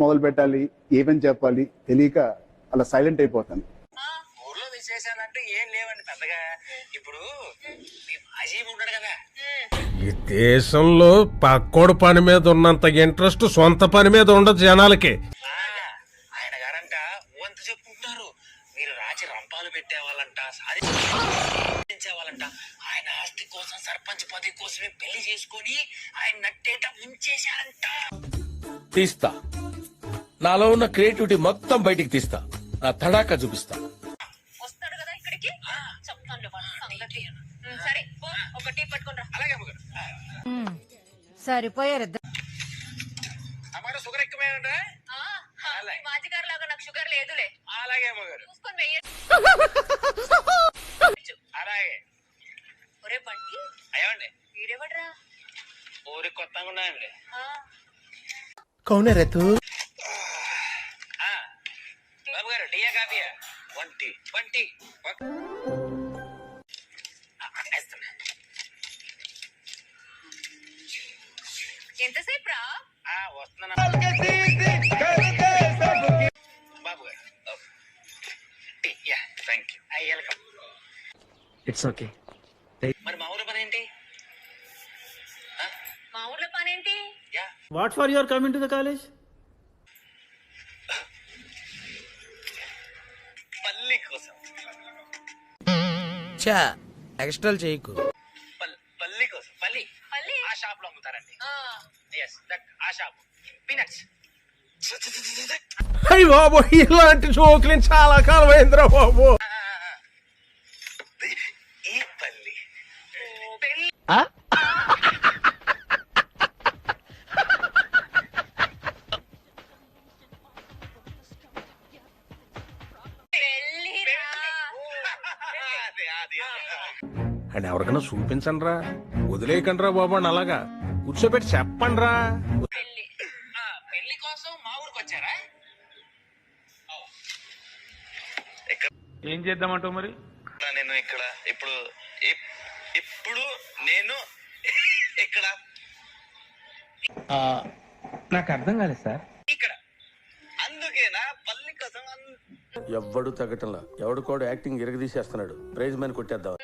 మొదలు పెట్టాలి ఏమని చెప్పాలి తెలియక అలా సైలెంట్ అయిపోతాను. ఊర్లో విశేషాలంటూ ఏం లేవండి పెద్దగా. ఇప్పుడు మీ మాజీ ఉన్నాడు కదా. ఈ దేశంలో పక్కోడు పని మీద ఉన్నంత ఇంట్రెస్ట్ సొంత పని మీద ఉండదు జనాలకి. ఆయన గారంట వంత చెప్పుకుంటున్నారు మీరు రాచి రంపాలు పెట్టేవాళ్ళంట సాధించేవాళ్ళంట ఆయన ఆస్తి కోసం సర్పంచ్ పదవి కోసమే పెళ్ళి చేసుకొని ఆయన నట్టేట ముంచేశారంట. తీస్తా. నాలో ఉన్న క్రియేటివిటీ మొత్తం బయటికి తీస్తా. నా తడాక చూపిస్తా. వస్తాడు కదా ఇక్కడికి? చెప్తాను సంగతి సరే పో, ఒక టీ పట్టుకుని రా అలాగే సరిపోయారు ఇద్దరు. అమ్మగారు షుగర్ ఎక్కువేనంట లాగా నాకు షుగర్ లేదులే. అలాగే అమ్మగారు. చూసుకొని వెయ్యి. అలాగే. ఒరే బంటి. అయ్యండి వీడెవడ్రా ఊరికి కొత్తగా ఉన్నాయండి ఆ, బాబు గారు టీయా కాఫీయా వన్ టీ వన్ టీ వేస్తున్నా ఎంతసేపు రా? ఆ, వస్తున్నాను బాబు గారు thank you I welcome. It's okay మరి మా ఊరు పని ఏంటి? మా ఊర్లో పని ఏంటి yeah. What for your coming to the college చా ఎక్స్ట్రా చేయకు. పల్- పల్లి కోసం. పల్లి. పల్లి. ఆ షాప్లో అమ్ముతారండి. ఆ, ఎస్ దట్ ఆ షాప్. పీనట్స్ అయ్యి బాబు ఇలాంటి జోకులు చాలా కాలం అయిందిరా బాబు. ఈ పల్లి. అదే అది. అని ఎవరికైనా చూపించండి రా వదిలేయకండి రా బాబు అని అలాగా. కూర్చోబెట్టి చెప్పండి రా పెళ్ళి. ఆ, పెళ్ళి కోసం మా ఊరికి వచ్చారా? ఏం చేద్దామంటావు మరి? ఇక్కడ నేను ఇక్కడ ఇప్పుడు ఇప్- ఇప్పుడు నేను ఇక్కడ. నాకు అర్థం కాలేదు సార్. ఇక్కడ. అందుకేనా? పల్లి కోసం ఎవ్వడు తగ్గటంలా. ఎవడు కూడా యాక్టింగ్ ఇరగదీసేస్తున్నాడు. ప్రైజ్ మని కొట్టేద్దాం.